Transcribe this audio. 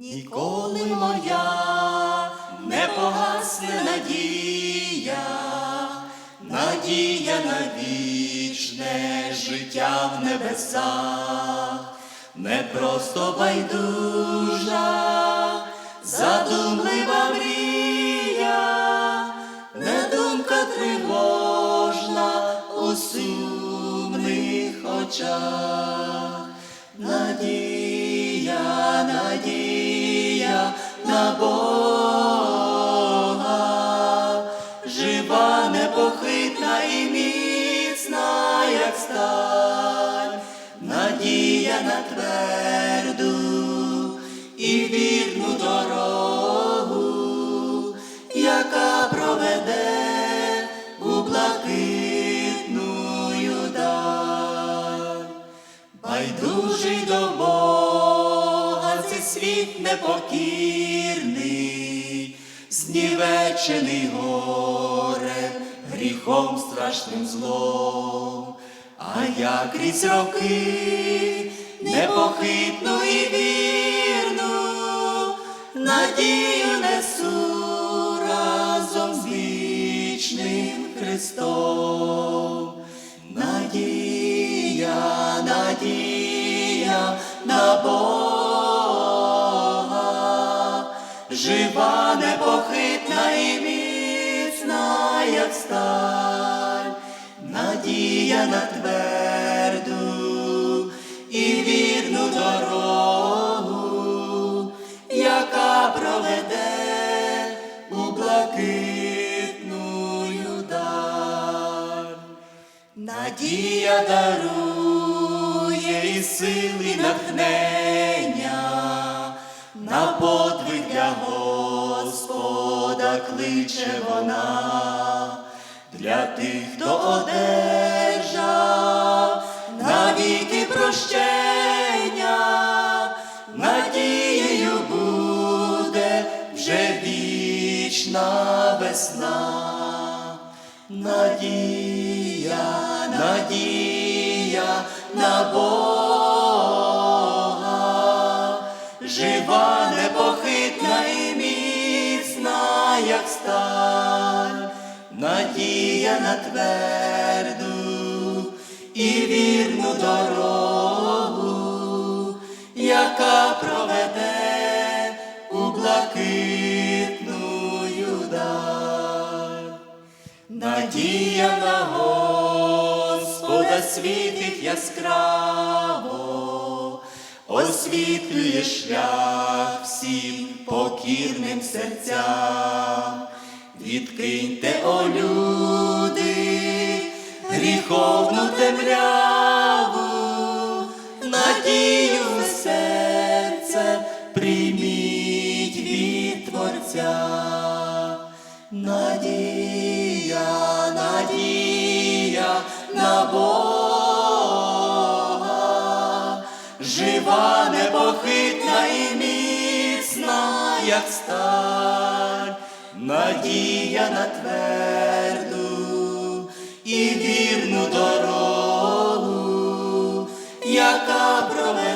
Ніколи моя не погасне надія, надія на вічне життя в небесах, не просто байдужа, задумлива мрія, не думка тривожна у сумних очах. Надія, надія на Бога, жива, непохитна і міцна, як сталь, надія на тверду світ непокірний, знівечений горем, гріхом страшним злом, а я крізь роки непохитну і вірну, надію несу разом з вічним Христом. Надія, надія на Бога, жива, непохитна і міцна, як сталь, надія на тверду і вірну дорогу, яка проведе у блакитную даль. Надія дарує і сили натхнення, Господа кличе вона, для тих, хто одержав навіки прощення, надією буде вже вічна весна. Надія, надія на Бога, надія на тверду і вірну дорогу, яка проведе у блакитную даль. Надія на Господа світить яскраво, освітлює шлях всім покірним серцям. Відкиньте, о люди, гріховну темряву, надію в серце прийміть від Творця. Надія, надія на Бога, жива, непохитна і міцна, як сталь, надія на тверду і вірну дорогу, яка проведе